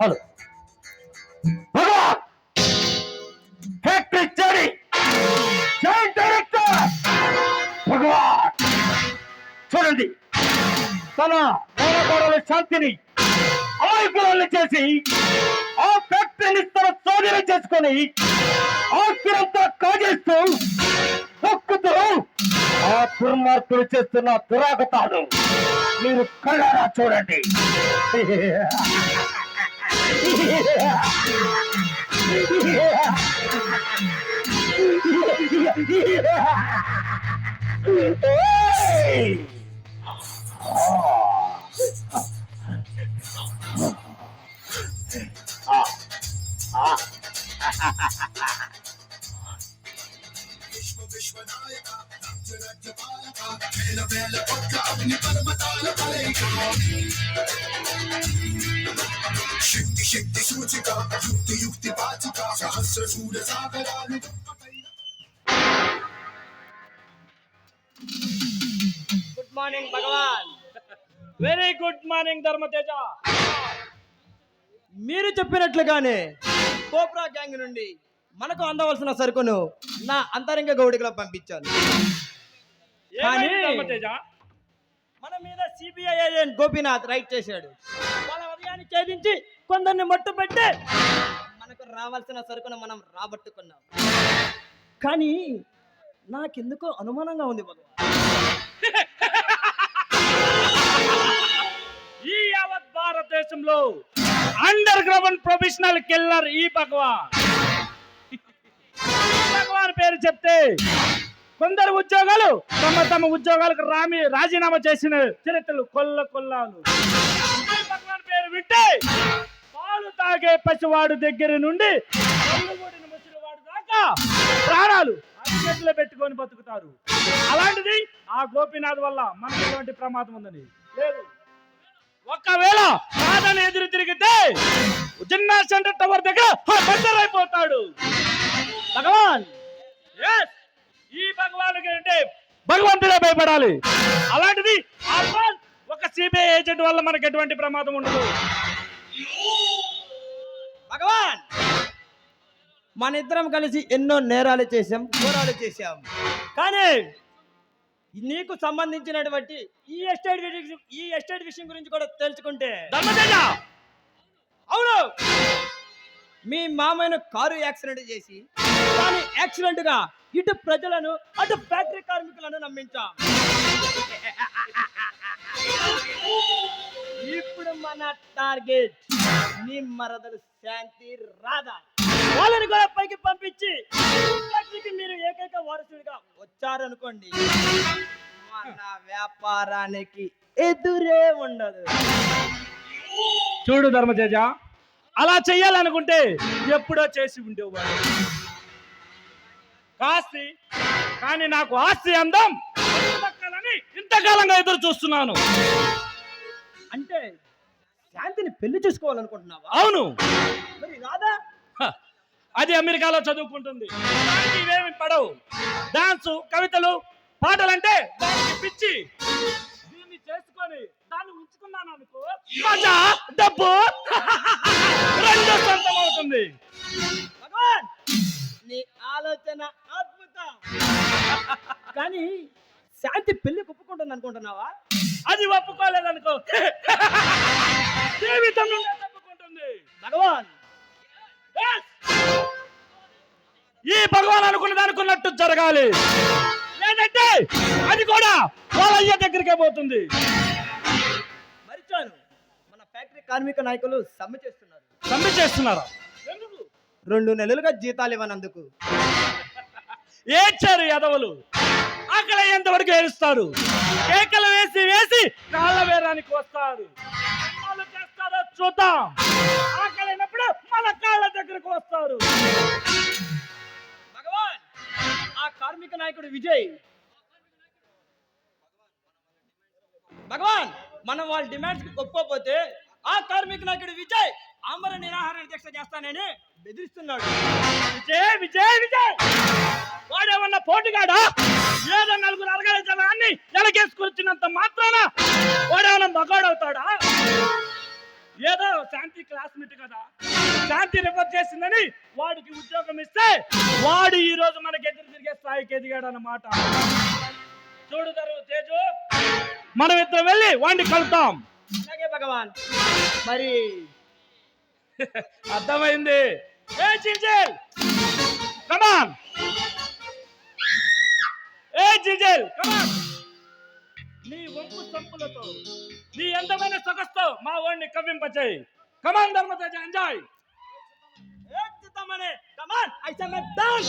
Hello. Director చూడండి. తన పోరాటాలు శాంతిని ఆయుధాలను చేసి ఆ ఫ్యాక్టరీని తన స్వాధీనం చేసుకొని ఆస్తులంతా కాజేస్తూ తొక్కుతూ ఆ దుర్మార్గులు చేస్తున్న దురాగతాలు మీరు కళ్ళారా చూడండి. Ha ha ha ha! శక్తి శక్తి సూచిక యుక్తి యుక్తి పాచిక సహస్ర సాగరాలు గుడ్ మార్నింగ్ భగవాన్ వెరీ గుడ్ మార్నింగ్ ధర్మతేజ మీరు చెప్పినట్లుగానే కోబ్రా గ్యాంగ్ నుండి మనకు అందవలసిన సరుకును నా అంతరంగ గౌడికలో పంపించాను. కానీ మన మీద సిబిఐ ఏజెంట్ గోపీనాథ్ రైట్ చేశాడు. వాళ్ళ ఉదయాన్ని ఛేదించి కొందరిని మట్టు పెట్టి మనకు రావాల్సిన సరుకును మనం రాబట్టుకున్నాం. కానీ నాకెందుకో అనుమానంగా ఉంది భగవాన్. ఈ యావత్ భారతదేశంలో అండర్ గ్రౌండ్ ప్రొఫెషనల్ కిల్లర్ ఈ భగవాన్. భగవాన్ పేరు చెప్తే కొందరు ఉద్యోగాలు తమ తమ ఉద్యోగాలకు రామి రాజీనామా చేసిన చరిత్రలు కొల్ల కొల్లాలు. భగవాన్ పేరు వింటే పాలు తాగే పసివాడు దగ్గర నుండి కళ్ళుమూడిన దాకా ప్రాణాలు అరిచేతిలో పెట్టుకొని బతుకుతారు. అలాంటిది ఆ గోపీనాథ్ వల్ల మనకు ఎటువంటి ప్రమాదం ఉందని లేదు. ఒకవేళ కాదని ఎదురు తిరిగితే జిన్నా సెంటర్ టవర్ దగ్గర అయిపోతాడు భగవాన్! ఈ భగవాన్ అంటే భగవంతుడే భయపడాలి. అలాంటిది ఒక సిబిఐ ఏజెంట్ వల్ల మనకు ఎటువంటి ప్రమాదం ఉండదు. భగవాన్! మన ఇద్దరం కలిసి ఎన్నో నేరాలు చేశాం ఘోరాలు చేశాం. కానీ నీకు సంబంధించినటువంటి ఈ ఎస్టేట్ ఈ ఎస్టేట్ విషయం గురించి కూడా తెలుసుకుంటే అవును! మీ మామయ్యను కారు యాక్సిడెంట్ చేసి యాక్సిడెంట్గా ఇటు ప్రజలను అటు ఫ్యాక్టరీ కార్మికులను నమ్మించాం. ఇప్పుడు మన టార్గెట్ నీ మరదలు శాంతి రాధా వాళ్ళని కూడా పైకి పంపించి ఫ్యాక్టరీకి మీరు ఏకైక వారసుడిగా వచ్చారనుకోండి మన వ్యాపారానికి ఎదురే ఉండదు. చూడు ధర్మతేజ అలా చెయ్యాలనుకుంటే ఎప్పుడో చేసి ఉండేవాడు. కాస్తి. కానీ నాకు ఆస్తి అందం. దక్కాలని ఇంతకాలంగా ఎదురు చూస్తున్నాను. అంటే శాంతిని పెళ్ళి చేసుకోవాలనుకుంటున్నావా? అవును. మరి రాదా హ, అది అమెరికాలో చదువుకుంటుంది. దానికి ఇవేమి పడవు. డాన్స్ కవితలు పాటలంటే దానికి పిచ్చి. దీన్ని చేసుకొని దాన్ని ఉంచుకున్నాను అనుకో. మజా డబ్బు. రెండు సొంతం అవుతుంది. నీ ఆలోచన అద్భుతం. కానీ శాంతి పెళ్ళి ఒప్పుకుంటుంది అనుకుంటున్నావా? అది ఒప్పుకోలేదనుకో. జీవితం నుండి తప్పుకుంటుంది భగవాన్! ఈ భగవాన్ అనుకున్నది అనుకున్నట్టు జరగాలి. లేదంటే అది కూడా వాళ్ళ అయ్య దగ్గరికే పోతుంది. మరిచాను. మన ఫ్యాక్టరీ కార్మిక నాయకులు సమ్మె చేస్తున్నారు. సమ్మె చేస్తున్నారా? ఎందుకు రెండు నెలలుగా జీతాలు ఇవ్వనందుకు. ఏడ్చారు యదవులు. ఆకలి అయ్యేంత వరకు ఏడుస్తారు. కేకలు వేసి వేసి కాళ్ళ వేరానికి వస్తారు. వాళ్ళు చేస్తారో చూద్దాం. ఆకలి అయినప్పుడు మన కాళ్ళ దగ్గరకు వస్తారు. భగవాన్ ఆ కార్మిక నాయకుడు విజయ్. భగవాన్ మనం వాళ్ళ డిమాండ్స్ ఒప్పుకోకపోతే ఆ కార్మిక నాయకుడు విజయ్ ఆమర నిరాహార దీక్ష చేస్తానని బెదిరిస్తున్నాడు. విజయ్ విజయ్ విజయ్! వాడేమన్నా పోటుగాడా? ఏదో నలుగురు అరగల జనాన్ని ఎలగేసుకొచ్చినంత మాత్రాన వాడేమన్నా మగాడవుతాడా? ఏదో శాంతి క్లాస్మేట్ కదా. శాంతి రిఫర్ చేసిందని వాడికి ఉద్యోగం ఇస్తే వాడు ఈ రోజు మనకి ఎదురు తిరిగే స్థాయికి ఎదిగాడు అన్నమాట చూడు తరు తేజు మనం ఇద్దరం వెళ్ళి వాడిని కలుద్దాం. అలాగే భగవాన్. మరి అర్థమైంది. ఏ జింజల్? కమాన్ ఏ జింజల్? కమాన్ నీ వంపు సంపులతో నీ అందమైన సొగస్తో మా వాడిని కవ్వింపచేయి. కమాన్ ధర్మతేజ ఎంజాయ్ ఏ చిత్తమనే come on I some done